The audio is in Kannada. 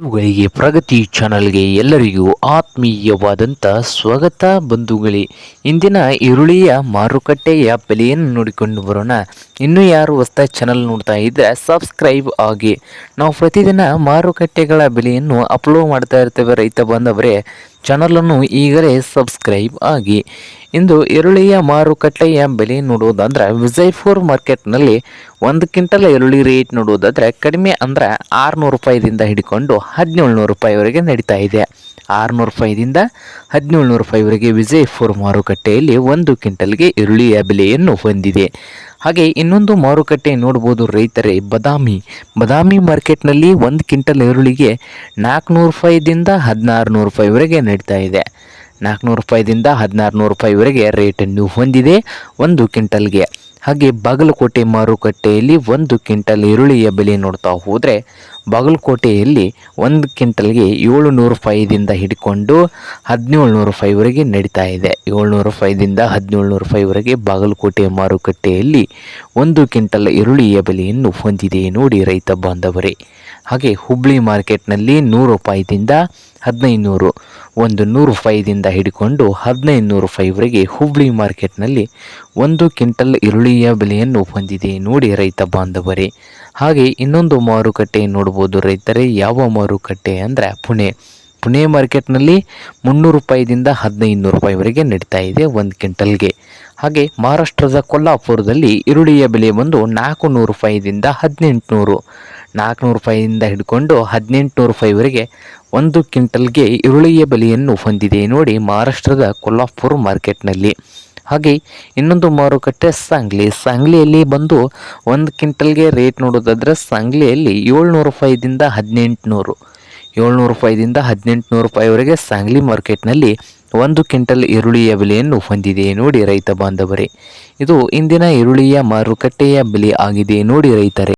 ಬಂಧುಗಳಿಗೆ, ಪ್ರಗತಿ ಚಾನಲ್ಗೆ ಎಲ್ಲರಿಗೂ ಆತ್ಮೀಯವಾದಂಥ ಸ್ವಾಗತ ಬಂಧುಗಳೇ. ಇಂದಿನ ಈರುಳ್ಳಿಯ ಮಾರುಕಟ್ಟೆಯ ಬೆಲೆಯನ್ನು ನೋಡಿಕೊಂಡು ಬರೋಣ. ಇನ್ನೂ ಯಾರು ಹೊಸ್ತ ಚಾನಲ್ ನೋಡ್ತಾ ಇದ್ದರೆ ಸಬ್ಸ್ಕ್ರೈಬ್ ಆಗಿ. ನಾವು ಪ್ರತಿದಿನ ಮಾರುಕಟ್ಟೆಗಳ ಬೆಲೆಯನ್ನು ಅಪ್ಲೋಡ್ ಮಾಡ್ತಾ ಇರ್ತೇವೆ ರೈತ ಬಾಂಧವರೇ. ಚಾನಲನ್ನು ಈಗಲೇ ಸಬ್ಸ್ಕ್ರೈಬ್ ಆಗಿ. ಇಂದು ಈರುಳ್ಳಿಯ ಮಾರುಕಟ್ಟೆಯ ಬೆಲೆ ನೋಡುವುದಾದ್ರೆ, ವಿಜಯಪುರ್ ಮಾರ್ಕೆಟ್ನಲ್ಲಿ ಒಂದು ಕ್ವಿಂಟಲ್ ಈರುಳ್ಳಿ ರೇಟ್ ನೋಡುವುದಾದ್ರೆ ಕಡಿಮೆ ಅಂದರೆ ಆರುನೂರು ರೂಪಾಯಿದಿಂದ ಹಿಡ್ಕೊಂಡು ಹದಿನೇಳು ನೂರು ರೂಪಾಯಿವರೆಗೆ ನಡೀತಾ ಇದೆ. ಆರುನೂರು ರೂಪಾಯಿದಿಂದ ಹದಿನೇಳು ನೂರು ರೂಪಾಯಿವರೆಗೆ ವಿಜಯಪುರ ಮಾರುಕಟ್ಟೆಯಲ್ಲಿ ಒಂದು ಕ್ವಿಂಟಲ್ಗೆ ಈರುಳ್ಳಿಯ ಬೆಲೆಯನ್ನು ಹೊಂದಿದೆ. ಹಾಗೆ ಇನ್ನೊಂದು ಮಾರುಕಟ್ಟೆ ನೋಡ್ಬೋದು ರೈತರೇ, ಬದಾಮಿ. ಬದಾಮಿ ಮಾರ್ಕೆಟ್ನಲ್ಲಿ ಒಂದು ಕ್ವಿಂಟಲ್ ಈರುಳ್ಳಿಗೆ ನಾಲ್ಕುನೂರು ರೂಪಾಯಿದಿಂದ ಹದಿನಾರು ನೂರು ರೂಪಾಯಿವರೆಗೆ ನಡೀತಾ ಇದೆ. ನಾಲ್ಕುನೂರು ರೂಪಾಯಿದಿಂದ ಹದಿನಾರು ನೂರು ರೂಪಾಯಿವರೆಗೆ ರೇಟನ್ನು ಹೊಂದಿದೆ ಒಂದು ಕ್ವಿಂಟಲ್ಗೆ. ಹಾಗೆ ಬಾಗಲಕೋಟೆ ಮಾರುಕಟ್ಟೆಯಲ್ಲಿ ಒಂದು ಕ್ವಿಂಟಲ್ ಈರುಳ್ಳಿಯ ಬೆಲೆ ನೋಡ್ತಾ ಹೋದರೆ ಬಾಗಲಕೋಟೆಯಲ್ಲಿ ಒಂದು ಕ್ವಿಂಟಲ್ಗೆ ಏಳು ನೂರು ರೂಪಾಯಿದಿಂದ ಹಿಡ್ಕೊಂಡು ಹದಿನೇಳು ನೂರು ರೂಪಾಯಿವರೆಗೆ ನಡೀತಾ ಇದೆ. ಏಳ್ನೂರು ರೂಪಾಯಿದಿಂದ ಹದಿನೇಳು ನೂರು ರೂಪಾಯಿವರೆಗೆ ಬಾಗಲಕೋಟೆ ಮಾರುಕಟ್ಟೆಯಲ್ಲಿ ಒಂದು ಕ್ವಿಂಟಲ್ ಈರುಳ್ಳಿಯ ಬೆಲೆಯನ್ನು ಹೊಂದಿದೆ ನೋಡಿ ರೈತ ಬಾಂಧವರೇ. ಹಾಗೆ ಹುಬ್ಳಿ ಮಾರ್ಕೆಟ್ನಲ್ಲಿ ನೂರು ರೂಪಾಯಿದಿಂದ ಹದಿನೈದು ನೂರು ಒಂದು ನೂರು ರೂಪಾಯಿದಿಂದ ಹಿಡ್ಕೊಂಡು ಹದಿನೈದು ನೂರು ರೂಪಾಯಿವರೆಗೆ ಹುಬ್ಳಿ ಮಾರ್ಕೆಟ್ನಲ್ಲಿ ಒಂದು ಕ್ವಿಂಟಲ್ ಈರುಳ್ಳಿಯ ಬೆಲೆಯನ್ನು ಹೊಂದಿದೆ ನೋಡಿ ರೈತ ಬಾಂಧವರೇ. ಹಾಗೆ ಇನ್ನೊಂದು ಮಾರುಕಟ್ಟೆ ನೋಡ್ಬೋದು ರೈತರೇ, ಯಾವ ಮಾರುಕಟ್ಟೆ ಅಂದರೆ ಪುಣೆ. ಪುಣೆ ಮಾರ್ಕೆಟ್ನಲ್ಲಿ ಮುನ್ನೂರು ರೂಪಾಯಿದಿಂದ ಹದಿನೈದು ರೂಪಾಯಿವರೆಗೆ ನಡೀತಾ ಇದೆ ಒಂದು ಕ್ವಿಂಟಲ್ಗೆ. ಹಾಗೆ ಮಹಾರಾಷ್ಟ್ರದ ಕೊಲ್ಲಾಪುರದಲ್ಲಿ ಈರುಳ್ಳಿಯ ಬೆಲೆ ಬಂದು ನಾಲ್ಕು ನೂರು ರೂಪಾಯಿದಿಂದ ಹದಿನೆಂಟುನೂರು. ನಾಲ್ಕುನೂರು ರೂಪಾಯಿಯಿಂದ ಹಿಡ್ಕೊಂಡು ಹದಿನೆಂಟುನೂರು ರೂಪಾಯಿವರೆಗೆ ಒಂದು ಕ್ವಿಂಟಲ್ಗೆ ಈರುಳ್ಳಿಯ ಬೆಲೆಯನ್ನು ಹೊಂದಿದೆ ನೋಡಿ ಮಹಾರಾಷ್ಟ್ರದ ಕೊಲ್ಲಾಪುರ ಮಾರ್ಕೆಟ್ನಲ್ಲಿ. ಹಾಗೆ ಇನ್ನೊಂದು ಮಾರುಕಟ್ಟೆ ಸಾಂಗ್ಲಿ. ಸಾಂಗ್ಲಿಯಲ್ಲಿ ಬಂದು ಒಂದು ಕ್ವಿಂಟಲ್ಗೆ ರೇಟ್ ನೋಡೋದಾದ್ರೆ ಸಾಂಗ್ಲಿಯಲ್ಲಿ ಏಳ್ನೂರು ರೂಪಾಯಿದಿಂದ ಹದಿನೆಂಟುನೂರು. ಏಳ್ನೂರು ರೂಪಾಯಿದಿಂದ ಹದಿನೆಂಟುನೂರು ರೂಪಾಯಿವರೆಗೆ ಸಾಂಗ್ಲಿ ಮಾರ್ಕೆಟ್ನಲ್ಲಿ ಒಂದು ಕ್ವಿಂಟಲ್ ಈರುಳ್ಳಿಯ ಬೆಲೆಯನ್ನು ಹೊಂದಿದೆ ನೋಡಿ ರೈತ ಬಾಂಧವರೇ. ಇದು ಇಂದಿನ ಈರುಳ್ಳಿಯ ಮಾರುಕಟ್ಟೆಯ ಬೆಲೆ ಆಗಿದೆ ನೋಡಿ ರೈತರೇ.